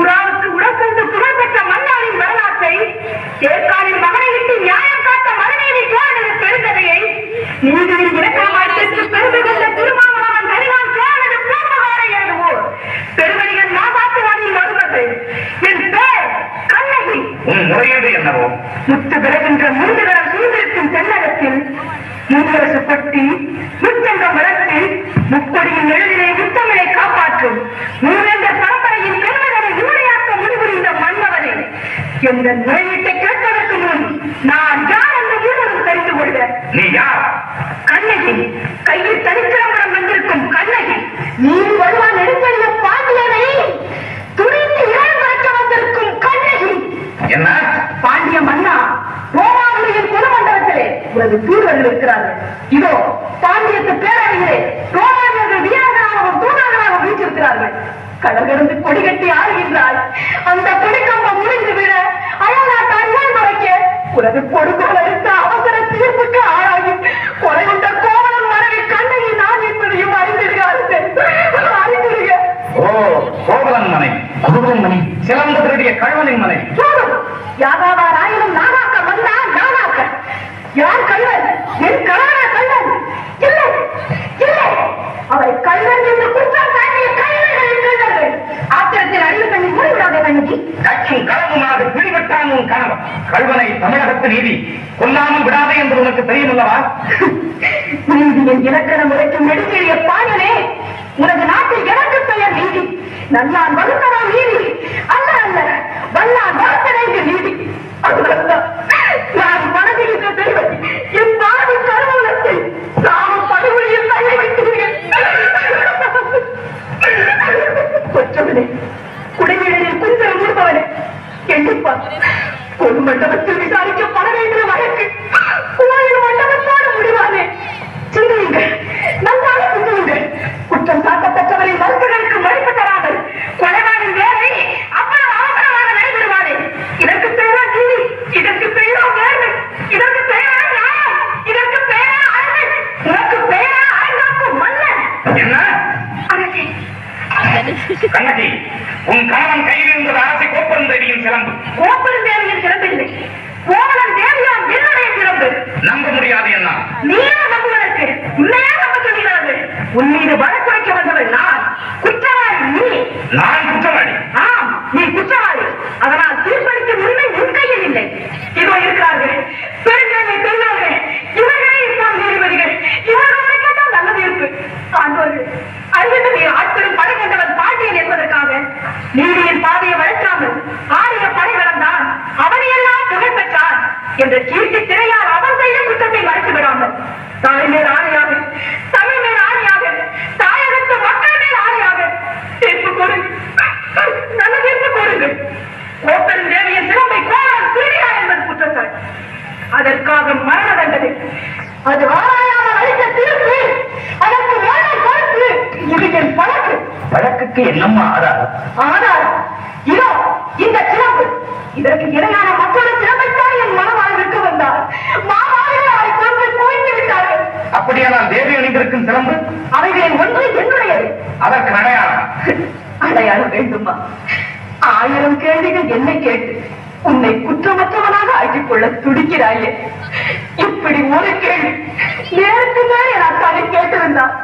குரானுக்கு உடற்கொண்டு புகழ்பெற்ற மன்னாரின் வரலாற்றை ஏற்காலின் மகனை விட்டு நியாயம் காட்ட மரநீதி சோழனது பெருந்ததையை நீதியின் விளக்கமாட்டத்திற்கு பெருமை கொண்ட திருமாவளவன் தனிவான் சோழனது பூர்வகாரை எழுதுவோர். பெருவழிகள் மாசாத்துவாதியின் வருவது என் பேர் கண்ணகி. உன் முறையீடு என்னவோ? முத்து விலகின்ற மூன்றுகரம் சூழ்ந்திருக்கும் தென்னகத்தில் மூன்றரசு பட்டி முத்தங்கம் வளர்த்து முப்படியின் எழுதினை முத்தமிழை காப்பாற்றும். மூன்று என்ற முறையீட்டை கேட்பதற்கு முன் நான் யார் என்று முழுவதும் தெரிந்து கொள்க. நீ யார்? கண்ணகி. கையில் தனிச்சிரம்பரம் வந்திருக்கும் கண்ணகி. நீ வருவான் நெடுஞ்செழிய பாண்டியனை. துணிந்து இடம் வைக்க வந்திருக்கும் கண்ணகி. என்ன? பாண்டிய மன்னா ரோமாபுரியின் குலமண்டலத்திலே உனது தூதர்கள் இருக்கிறார்கள். இதோ பாண்டியத்து பேரவையிலே ரோமானியர்கள் வீரர்களாகவும் தூதர்களாகவும் வீற்றிருக்கிறார்கள் கடலிருந்து கொடி மனை குருவன் மனை சிலம்பு திருடிய கழுவனின் மனை போதும் யாகாவா ராயினும் நாகாக்க வந்தா நாகாக்க யார் கள்ளன் என் கணவன கள்ளன் இல்லை இல்லை. அவரை கள்ளன் என்று குற்றம் சாட்டிய கள்ளர்கள் ஆத்திரத்தில் அறிவு கண்ணி முடிவிடாத கண்ணகி. கட்சும் களவுமாக பிடிபட்டான் உன் கணவன். கழுவனை தமிழகத்து நீதி. கொல்லாமல் விடாதே என்று உனக்கு தெரியுமல்லவா? நீதியின் இலக்கண முறைக்கும் நெடுஞ்செழிய பாடலே உனது நாட்டில் எனக்கு பெயர் நீதி. நல்லான் வகுத்தவா நீதி. அல்ல அல்ல. வல்லான் வளர்த்தனைக்கு நீதி. நான் மனதில் தெய்வம் என் பாவி கருவூலத்தை சாம படுகொலியில் தள்ளி வைக்கிறீர்கள் கொற்றவனே குடிநீரில் குஞ்சல் மூடுபவனே எண்ணிப்பா பொன் மண்டபத்தில் விசாரிக்கப்பட வேண்டும். என்ன? கண்ணகி உன் கணவன் கையில் இருந்தது அரசை கோப்பருந்தடியின் சிலம்பு. கோப்பெரும் தேவையின் சிறப்பில்லை கோவலன் தேவியாம் என்னுடைய சிறப்பு நம்ப முடியாது என்ன? நீயா நம்புவதற்கு உன்னையே நம்ப சொல்கிறார்கள் உன் மீது வழக்கு வைக்க வந்தவள் நான். குற்றவாளி நீ. நான் குற்றவாளி என்ற கீர்த்தி திரையால் அவன் செய்த குற்றத்தை மறைத்து விடாமல் தாய் மேல் ஆணையாக தமிழ் மேல் ஆணையாக தாயகத்து மக்கள் மேல் ஆணையாக தீர்ப்பு கொடு. நல்ல தீர்ப்பு கொடுங்கள் கோப்பெரும் தேவியின் சிறப்பை கோவலன் திருடினார் என்பது குற்றச்சாட்டு. அதற்காக மரண தண்டனை. அது ஆராயாமல் அளித்த தீர்ப்பு. அதற்கு மரணம் கொடுத்து இது என் பழக்கு. வழக்குக்கு என்னம்மா ஆதாரம்? ஆனால் இதோ இந்த சிறப்பு இதற்கு இணையான மற்றொரு மனவாழ்விற்கு வந்தார். அப்படியானால் தேவி அணிந்திருக்கும் சிலம்பு? அவைகளின் ஒன்று என்னுடையது. அதற்கு அடையாளம். அடையாளம் வேண்டுமா? ஆயிரம் கேள்விகள் என்னை கேட்டு உன்னை குற்றமற்றவனாக ஆக்கிக் கொள்ள துடிக்கிறாயே. இப்படி ஒரு கேள்வி நேருக்கு நேரம் என் அத்தானை கேட்டிருந்தான்